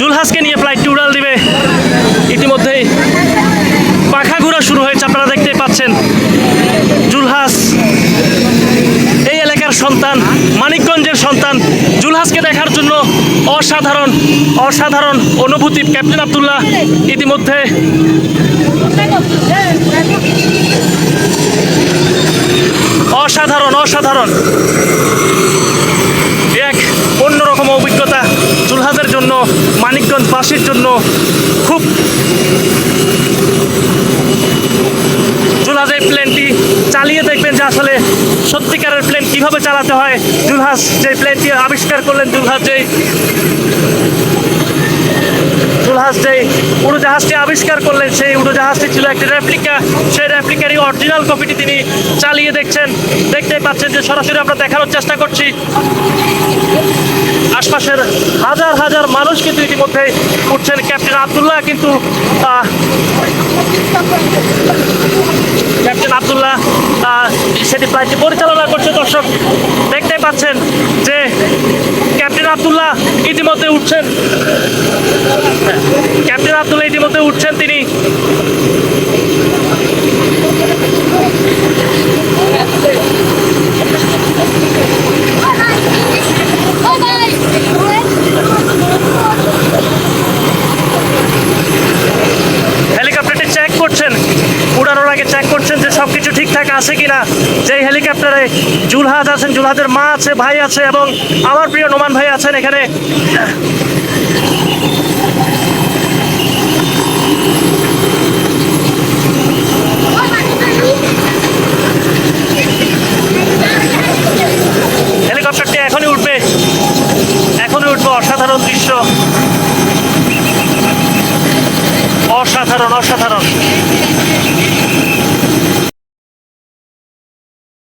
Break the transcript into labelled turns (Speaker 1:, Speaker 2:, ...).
Speaker 1: জুলহাসকে নিয়ে ফ্লাইটটি উড়াল দিবে। ইতিমধ্যেই পাখা ঘোরা শুরু হয়েছে, আপনারা দেখতেই পাচ্ছেন। জুলহাস, এই এলাকার সন্তান, মানিকগঞ্জের সন্তান। জুলহাসকে দেখার জন্য অসাধারণ অসাধারণ অনুভূতি। ক্যাপ্টেন আবদুল্লাহ, ইতিমধ্যে অসাধারণ অসাধারণ। এক অন্যরকম মানিকগঞ্জবাসীর জন্য খুব এই প্লেনটি চালিয়ে দেখবেন যে আসলে সত্যিকারের প্লেন কীভাবে চালাতে হয়। জুলহাস যে প্লেনটি আবিষ্কার করলেন জুলহাস যেই যেই উড়োজাহাজটি আবিষ্কার করলেন। সেই উড়োজাহাজটি ছিল একটি রেপ্লিকা সেই রেপ্লিকারই অরিজিনাল কপিটি তিনি চালিয়ে দেখছেন। দেখতেই পাচ্ছেন যে সরাসরি আমরা দেখানোর চেষ্টা করছি। আশপাশের হাজার হাজার মানুষ কিন্তু ইতিমধ্যে উঠছেন ক্যাপ্টেন আবদুল্লাহ। কিন্তু ক্যাপ্টেন আবদুল্লাহ সেটি ফ্লাইটটি পরিচালনা করছে। দর্শক দেখতে পাচ্ছেন যে ক্যাপ্টেন আবদুল্লাহ ইতিমধ্যে উঠছেন। ক্যাপ্টেন আবদুল্লাহ ইতিমধ্যে উঠছেন তিনি। ঠিকঠাক আছে কিনা? যেই হেলিকপ্টারে জুলহাজ আছেন জুলহাজের মা আছে, ভাই আছে এবং আমার প্রিয় নোমান ভাই আছেন এখানে। হেলিকপ্টারটি এখনই উঠবে। এখনই উঠবে, অসাধারণ দৃশ্য। অসাধারণ অসাধারণ।